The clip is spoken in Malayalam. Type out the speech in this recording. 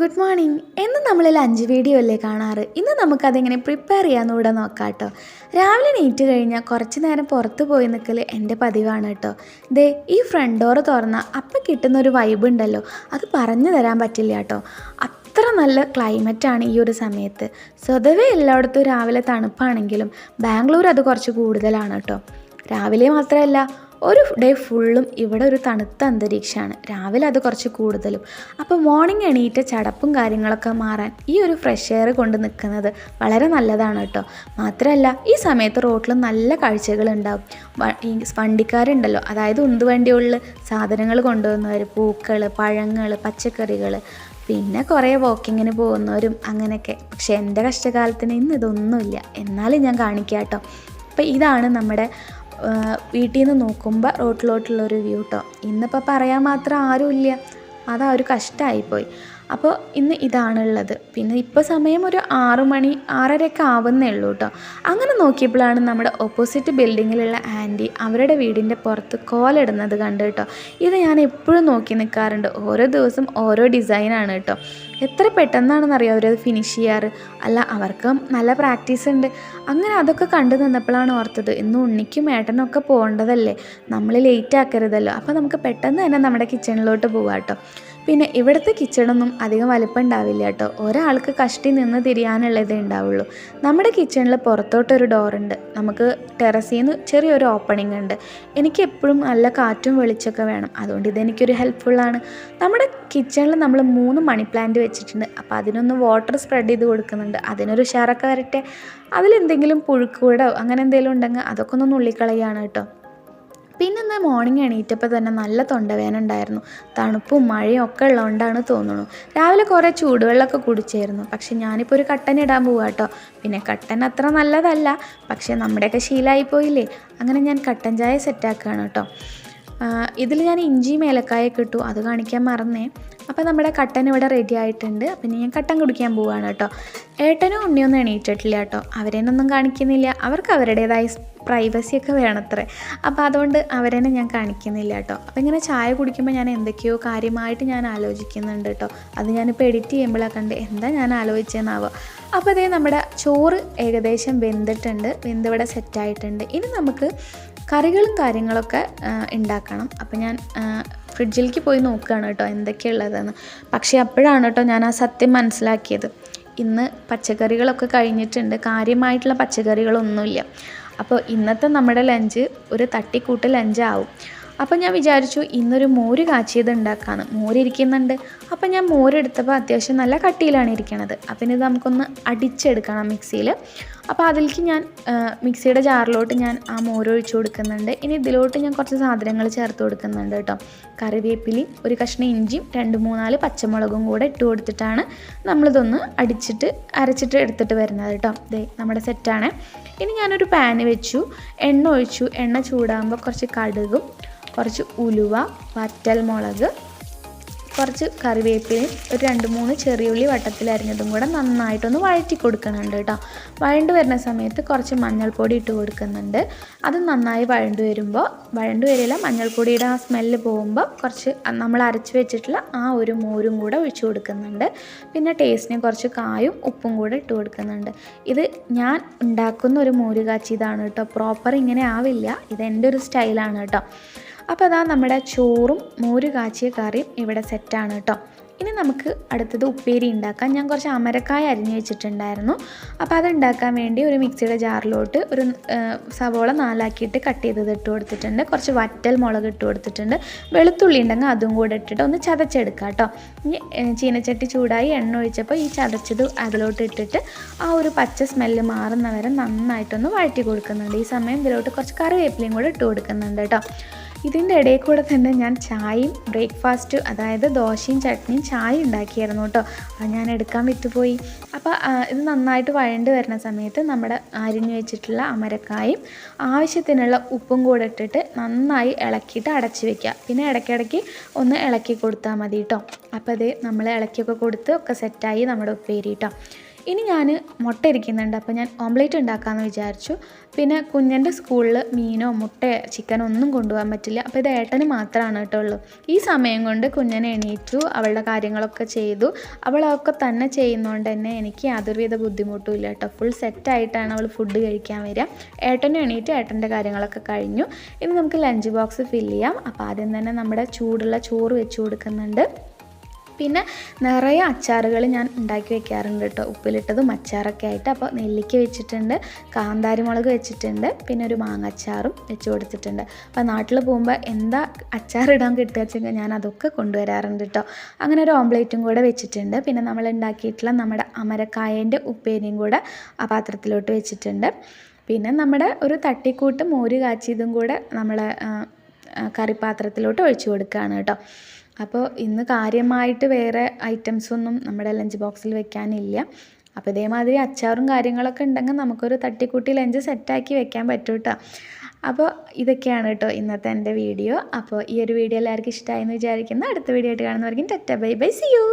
Good morning. എന്നും നമ്മളിൽ അഞ്ച് വീഡിയോ അല്ലേ കാണാറ്? ഇന്ന് നമുക്കതെങ്ങനെ പ്രിപ്പയർ ചെയ്യാമെന്ന് കൂടെ നോക്കാം കേട്ടോ. രാവിലെ നീറ്റ് കഴിഞ്ഞാൽ കുറച്ച് നേരം പുറത്ത് പോയി നിൽക്കൽ എന്റെ പതിവാണ് കേട്ടോ. ദേ ഈ ഫ്രണ്ട് ഡോറ് തുറന്നാൽ അപ്പം കിട്ടുന്ന ഒരു വൈബ് ഉണ്ടല്ലോ. അത് പറഞ്ഞു തരാൻ പറ്റില്ല കേട്ടോ. അത്ര നല്ല ക്ലൈമറ്റാണ് ഈ ഒരു സമയത്ത്. സ്വതവേ എല്ലായിടത്തും രാവിലെ തണുപ്പാണെങ്കിലും ബാംഗ്ലൂർ അത് കുറച്ച് കൂടുതലാണ് കേട്ടോ. രാവിലെ മാത്രമല്ല ഒരു ഡേ ഫുള്ളും ഇവിടെ ഒരു തണുത്ത അന്തരീക്ഷമാണ്. രാവിലെ അത് കുറച്ച് കൂടുതലും. അപ്പോൾ മോർണിംഗ് എണീറ്റ ചടപ്പും കാര്യങ്ങളൊക്കെ മാറാൻ ഈ ഒരു ഫ്രഷ് എയർ കൊണ്ട് നിൽക്കുന്നത് വളരെ നല്ലതാണ് കേട്ടോ. മാത്രമല്ല ഈ സമയത്ത് റോട്ടിൽ നല്ല കാഴ്ചകൾ ഉണ്ടാവും ഈ വണ്ടിക്കാരുണ്ടല്ലോ അതായത് ഉന്തുവണ്ടികളിൽ സാധനങ്ങൾ കൊണ്ടുവന്നവർ പൂക്കൾ പഴങ്ങൾ പച്ചക്കറികൾ പിന്നെ കുറേ വാക്കിങ്ങിന് പോകുന്നവരും അങ്ങനെയൊക്കെ. പക്ഷേ എന്റെ കഷ്ടകാലത്തിന് ഇന്ന് ഇതൊന്നുമില്ല. എന്നാലും ഞാൻ കാണിക്കാം കേട്ടോ അപ്പോൾ ഇതാണ് നമ്മുടെ വീട്ടിൽ നിന്ന് നോക്കുമ്പോൾ റോട്ടിലോട്ടുള്ളൊരു വ്യൂ കേട്ടോ ഇന്നിപ്പോൾ പറയാൻ മാത്രം ആരുമില്ല. അതാ ഒരു കഷ്ടമായിപ്പോയി അപ്പോൾ ഇന്ന് ഇതാണുള്ളത്. പിന്നെ ഇപ്പോൾ സമയം ഒരു ആറു മണി ആറരയൊക്കെ ആവുന്നേ ഉള്ളൂ കേട്ടോ അങ്ങനെ നോക്കിയപ്പോഴാണ് നമ്മുടെ ഓപ്പോസിറ്റ് ബിൽഡിങ്ങിലുള്ള ആന്റി അവരുടെ വീടിന്റെ പുറത്ത് കോലിടുന്നത് കണ്ടു കേട്ടോ ഇത് ഞാൻ എപ്പോഴും നോക്കി നിൽക്കാറുണ്ട് ഓരോ ദിവസം ഓരോ ഡിസൈനാണ് കേട്ടോ എത്ര പെട്ടെന്നാണെന്നറിയോ അവരത് ഫിനിഷ് ചെയ്യാറ്? അല്ല അവർക്ക് നല്ല പ്രാക്ടീസ് ഉണ്ട്. അങ്ങനെ അതൊക്കെ കണ്ടു നിന്നപ്പോഴാണ് ഓർത്തത് ഇന്ന് ഉണ്ണിക്കും ഏട്ടനും ഒക്കെ പോകേണ്ടതല്ലേ? നമ്മൾ ലേറ്റ് ആക്കരുതല്ലോ. അപ്പോൾ നമുക്ക് പെട്ടെന്ന് തന്നെ നമ്മുടെ കിച്ചണിലോട്ട് പോകാം കേട്ടോ പിന്നെ ഇവിടുത്തെ കിച്ചണൊന്നും അധികം വലിപ്പം ഉണ്ടാവില്ല കേട്ടോ. ഒരാൾക്ക് കഷ്ടി നിന്ന് തിരിയാനുള്ളതേ ഉണ്ടാവുള്ളൂ. നമ്മുടെ കിച്ചണിൽ പുറത്തോട്ടൊരു ഡോറുണ്ട് നമുക്ക് ടെറസിൽ നിന്ന് ചെറിയൊരു ഓപ്പണിംഗ് ഉണ്ട്. എനിക്ക് എപ്പോഴും നല്ല കാറ്റും വെളിച്ചൊക്കെ വേണം. അതുകൊണ്ട് ഇതെനിക്കൊരു ഹെൽപ്ഫുള്ളാണ് നമ്മുടെ കിച്ചണിൽ നമ്മൾ മൂന്ന് മണി പ്ലാന്റ് വെച്ചിട്ടുണ്ട്. അപ്പോൾ അതിനൊന്ന് വാട്ടർ സ്പ്രെഡ് ചെയ്ത് കൊടുക്കുന്നുണ്ട്. അതിനൊരു ഉഷാറൊക്കെ വരട്ടെ. അതിലെന്തെങ്കിലും പുഴുക്കൂടോ അങ്ങനെ എന്തെങ്കിലും ഉണ്ടെങ്കിൽ അതൊക്കെ ഒന്ന് നുള്ളിക്കളയാണ് കേട്ടോ. പിന്നെ ഇന്ന് മോർണിംഗ് എണീറ്റപ്പോൾ തന്നെ നല്ല തൊണ്ടവേന ഉണ്ടായിരുന്നു. തണുപ്പും മഴയും ഒക്കെ ഉള്ളതുകൊണ്ടാണ് തോന്നുന്നു രാവിലെ കുറേ ചൂടുവെള്ളമൊക്കെ കുടിച്ചായിരുന്നു. പക്ഷെ ഞാനിപ്പോൾ ഒരു കട്ടൻ ഇടാൻ പോവാ കേട്ടോ പിന്നെ കട്ടൻ അത്ര നല്ലതല്ല. പക്ഷേ നമ്മുടെയൊക്കെ ശീലമായി പോയില്ലേ. അങ്ങനെ ഞാൻ കട്ടൻ ചായ സെറ്റാക്കുകയാണ് കേട്ടോ ഇതിൽ ഞാൻ ഇഞ്ചിയും ഏലക്കായൊക്കെ ഇട്ടു. അത് കാണിക്കാൻ മറന്നേ. അപ്പോൾ നമ്മുടെ കട്ടൻ ഇവിടെ റെഡി ആയിട്ടുണ്ട്. അപ്പം ഇനി ഞാൻ കട്ടൻ കുടിക്കാൻ പോവുകയാണ് കേട്ടോ. ഏട്ടനും ഉണ്ണിയൊന്നും എണീറ്റിട്ടില്ല കേട്ടോ. അവരെന്നൊന്നും കാണിക്കുന്നില്ല. അവർക്ക് അവരുടേതായ പ്രൈവസി ഒക്കെ വേണത്രേ. അപ്പോൾ അതുകൊണ്ട് അവരെന്നെ ഞാൻ കാണിക്കുന്നില്ല കേട്ടോ. അപ്പോൾ ഇങ്ങനെ ചായ കുടിക്കുമ്പോൾ ഞാൻ എന്തൊക്കെയോ കാര്യമായിട്ട് ഞാൻ ആലോചിക്കുന്നുണ്ട് കേട്ടോ. അത് ഞാനിപ്പോൾ എഡിറ്റ് ചെയ്യുമ്പോഴാണ് കണ്ട് എന്താ ഞാൻ ആലോചിച്ചതെന്നാവോ അപ്പോൾ അതേ നമ്മുടെ ചോറ് ഏകദേശം വെന്തിട്ടുണ്ട്. വെന്തിവിടെ സെറ്റായിട്ടുണ്ട് ഇനി നമുക്ക് കറികളും കാര്യങ്ങളൊക്കെ ഉണ്ടാക്കണം. അപ്പോൾ ഞാൻ ഫ്രിഡ്ജിലേക്ക് പോയി നോക്കുകയാണ് കേട്ടോ എന്തൊക്കെയുള്ളതെന്ന്. പക്ഷേ അപ്പോഴാണ് കേട്ടോ ഞാൻ ആ സത്യം മനസ്സിലാക്കിയത്. ഇന്ന് പച്ചക്കറികളൊക്കെ കഴിഞ്ഞിട്ടുണ്ട്. കാര്യമായിട്ടുള്ള പച്ചക്കറികളൊന്നുമില്ല. അപ്പോൾ ഇന്നത്തെ നമ്മുടെ ലഞ്ച് ഒരു തട്ടിക്കൂട്ട് ലഞ്ചാവും. അപ്പോൾ ഞാൻ വിചാരിച്ചു ഇന്നൊരു മോര് കാച്ചിയത് ഉണ്ടാക്കാമെന്ന് മോര് ഇരിക്കുന്നുണ്ട്. അപ്പോൾ ഞാൻ മോരെടുത്തപ്പോൾ അത്യാവശ്യം നല്ല കട്ടിയിലാണ് ഇരിക്കണത്. അപ്പം ഇത് നമുക്കൊന്ന് അടിച്ചെടുക്കണം മിക്സിയിൽ. അപ്പോൾ അതിലേക്ക് ഞാൻ മിക്സിയുടെ ജാറിലോട്ട് ഞാൻ ആ മോര് ഒഴിച്ചു കൊടുക്കുന്നുണ്ട്. ഇനി ഇതിലോട്ട് ഞാൻ കുറച്ച് സാധനങ്ങൾ ചേർത്ത് കൊടുക്കുന്നുണ്ട് കേട്ടോ. കറിവേപ്പിലി ഒരു കഷ്ണം ഇഞ്ചിയും രണ്ട് മൂന്നാൽ പച്ചമുളകും കൂടെ ഇട്ട് കൊടുത്തിട്ടാണ് നമ്മളിതൊന്ന് അടിച്ചിട്ട് അരച്ചിട്ട് എടുത്തിട്ട് വരുന്നത് കേട്ടോ. ദേ നമ്മുടെ സെറ്റാണ്. ഇനി ഞാനൊരു പാന് വെച്ചു. എണ്ണ ഒഴിച്ചു. എണ്ണ ചൂടാകുമ്പോൾ കുറച്ച് കടുകും കുറച്ച് ഉലുവ വറ്റൽ മുളക് കുറച്ച് കറിവേപ്പിലയും ഒരു രണ്ട് മൂന്ന് ചെറിയുള്ളി വട്ടത്തിൽ അരിഞ്ഞതും കൂടെ നന്നായിട്ടൊന്ന് വഴറ്റി കൊടുക്കുന്നുണ്ട് കേട്ടോ. വഴണ്ട് വരുന്ന സമയത്ത് കുറച്ച് മഞ്ഞൾപ്പൊടി ഇട്ട് കൊടുക്കുന്നുണ്ട്. അത് നന്നായി വഴണ്ട് വരുമ്പോൾ വഴണ്ട് വരില്ല മഞ്ഞൾപ്പൊടിയുടെ ആ സ്മെല്ല് പോകുമ്പോൾ കുറച്ച് നമ്മൾ അരച്ച് വെച്ചിട്ടുള്ള ആ ഒരു മോരും കൂടെ ഒഴിച്ച് കൊടുക്കുന്നുണ്ട്. പിന്നെ ടേസ്റ്റിന് കുറച്ച് കായും ഉപ്പും കൂടെ ഇട്ട് കൊടുക്കുന്നുണ്ട്. ഇത് ഞാൻ ഉണ്ടാക്കുന്ന ഒരു മോര് കാച്ചി ഇതാണ് കേട്ടോ. പ്രോപ്പർ ഇങ്ങനെ ആവില്ല. ഇത് എന്റെ ഒരു സ്റ്റൈലാണ് കേട്ടോ. അപ്പോൾ അതാ നമ്മുടെ ചോറും മോര് കാച്ചിയ കറിയും ഇവിടെ സെറ്റാണ് കേട്ടോ ഇനി നമുക്ക് അടുത്തത് ഉപ്പേരി ഉണ്ടാക്കാം. ഞാൻ കുറച്ച് അമരക്കായ അരിഞ്ഞു വെച്ചിട്ടുണ്ടായിരുന്നു. അപ്പോൾ അത് ഉണ്ടാക്കാൻ വേണ്ടി ഒരു മിക്സിയുടെ ജാറിലോട്ട് ഒരു സവോള നാലാക്കിയിട്ട് കട്ട് ചെയ്തത് ഇട്ട് കൊടുത്തിട്ടുണ്ട്. കുറച്ച് വറ്റൽ മുളക് ഇട്ട് കൊടുത്തിട്ടുണ്ട്. വെളുത്തുള്ളി ഉണ്ടെങ്കിൽ അതും കൂടെ ഇട്ടിട്ട് ഒന്ന് ചതച്ചെടുക്കാം കേട്ടോ ഇനി ചീനച്ചട്ടി ചൂടായി എണ്ണ ഒഴിച്ചപ്പോൾ ഈ ചതച്ചത് അതിലോട്ട് ഇട്ടിട്ട് ആ ഒരു പച്ച സ്മെല്ല് മാറുന്നവരെ നന്നായിട്ടൊന്ന് വഴറ്റി കൊടുക്കുന്നുണ്ട്. ഈ സമയം ഇതിലോട്ട് കുറച്ച് കറിവേപ്പിലയും കൂടെ ഇട്ട് കൊടുക്കുന്നുണ്ട് കേട്ടോ ഇതിന്റെ ഇടയിൽ കൂടെ തന്നെ ഞാൻ ചായയും ബ്രേക്ക്ഫാസ്റ്റ് അതായത് ദോശയും ചട്നിയും ചായ ഉണ്ടാക്കിയായിരുന്നു കേട്ടോ. അത് ഞാൻ എടുക്കാൻ വിട്ടുപോയി. അപ്പോൾ ഇത് നന്നായിട്ട് വഴണ്ട് വരുന്ന സമയത്ത് നമ്മുടെ അരിഞ്ഞു വെച്ചിട്ടുള്ള അമരക്കായും ആവശ്യത്തിനുള്ള ഉപ്പും കൂടെ ഇട്ടിട്ട് നന്നായി ഇളക്കിയിട്ട് അടച്ച് വെക്കുക. പിന്നെ ഇടയ്ക്കിടയ്ക്ക് ഒന്ന് ഇളക്കി കൊടുത്താൽ മതി കേട്ടോ. അപ്പോൾ അത് നമ്മൾ ഇളക്കിയൊക്കെ കൊടുത്ത് ഒക്കെ സെറ്റായി നമ്മുടെ ഉപ്പേരി കേട്ടോ. ഇനി ഞാൻ മുട്ട ഇരിക്കുന്നുണ്ട് അപ്പോൾ ഞാൻ ഓംലേറ്റ് ഉണ്ടാക്കാമെന്ന് വിചാരിച്ചു. പിന്നെ കുഞ്ഞന്റെ സ്കൂളിൽ മീനോ മുട്ടയോ ചിക്കനോ ഒന്നും കൊണ്ടുപോകാൻ പറ്റില്ല. അപ്പോൾ ഇത് ഏട്ടന് മാത്രമാണ് കേട്ടോ ഉള്ളൂ. ഈ സമയം കൊണ്ട് കുഞ്ഞനെ എണീറ്റു അവളുടെ കാര്യങ്ങളൊക്കെ ചെയ്തു. അവളൊക്കെ തന്നെ ചെയ്യുന്നതുകൊണ്ട് തന്നെ എനിക്ക് യാതൊരുവിധ ബുദ്ധിമുട്ടും ഇല്ല കേട്ടോ. ഫുൾ സെറ്റായിട്ടാണ് അവൾ ഫുഡ് കഴിക്കാൻ വരിക. ഏട്ടനെ എണീറ്റ് ഏട്ടന്റെ കാര്യങ്ങളൊക്കെ കഴിഞ്ഞു. ഇനി നമുക്ക് ലഞ്ച് ബോക്സ് ഫില്ല് ചെയ്യാം. അപ്പോൾ ആദ്യം തന്നെ നമ്മുടെ ചൂടുള്ള ചോറ് വെച്ച് കൊടുക്കുന്നുണ്ട്. പിന്നെ നിറയെ അച്ചാറുകൾ ഞാൻ ഉണ്ടാക്കി വെക്കാറുണ്ട് കേട്ടോ. ഉപ്പിലിട്ടതും അച്ചാറൊക്കെ ആയിട്ട് അപ്പോൾ നെല്ലിക്ക വെച്ചിട്ടുണ്ട് കാന്താരി മുളക് വെച്ചിട്ടുണ്ട് പിന്നെ ഒരു മാങ്ങ അച്ചാറും വെച്ച് കൊടുത്തിട്ടുണ്ട്. അപ്പോൾ നാട്ടിൽ പോകുമ്പോൾ എന്താ അച്ചാറിടാൻ കിട്ടുക വെച്ചെങ്കിൽ ഞാൻ അതൊക്കെ കൊണ്ടുവരാറുണ്ട് കേട്ടോ. അങ്ങനെ ഒരു ഓംലേറ്റും കൂടെ വെച്ചിട്ടുണ്ട്. പിന്നെ നമ്മൾ ഉണ്ടാക്കിയിട്ടുള്ള നമ്മുടെ അമരക്കായന്റെ ഉപ്പേരിയും കൂടെ ആ പാത്രത്തിലോട്ട് വെച്ചിട്ടുണ്ട്. പിന്നെ നമ്മുടെ ഒരു തട്ടിക്കൂട്ട് മോര് കാച്ചിയതും കൂടെ നമ്മൾ കറിപ്പാത്രത്തിലോട്ട് ഒഴിച്ചു കൊടുക്കുകയാണ് കേട്ടോ. അപ്പോൾ ഇന്ന് കാര്യമായിട്ട് വേറെ ഐറ്റംസൊന്നും നമ്മുടെ ലഞ്ച് ബോക്സിൽ വെക്കാനില്ല. അപ്പോൾ ഇതേമാതിരി അച്ചാറും കാര്യങ്ങളൊക്കെ ഉണ്ടെങ്കിൽ നമുക്കൊരു തട്ടിക്കൂട്ടി ലഞ്ച് സെറ്റാക്കി വെക്കാൻ പറ്റും കേട്ടോ അപ്പോൾ ഇതൊക്കെയാണ് കേട്ടോ ഇന്നത്തെ എന്റെ വീഡിയോ. അപ്പോൾ ഈ ഒരു വീഡിയോ എല്ലാവർക്കും ഇഷ്ടമായി എന്ന് വിചാരിക്കുന്നു. അടുത്ത വീഡിയോ ആയിട്ട് കാണുന്നവർക്കും ടെറ്റ. Bye bye. See you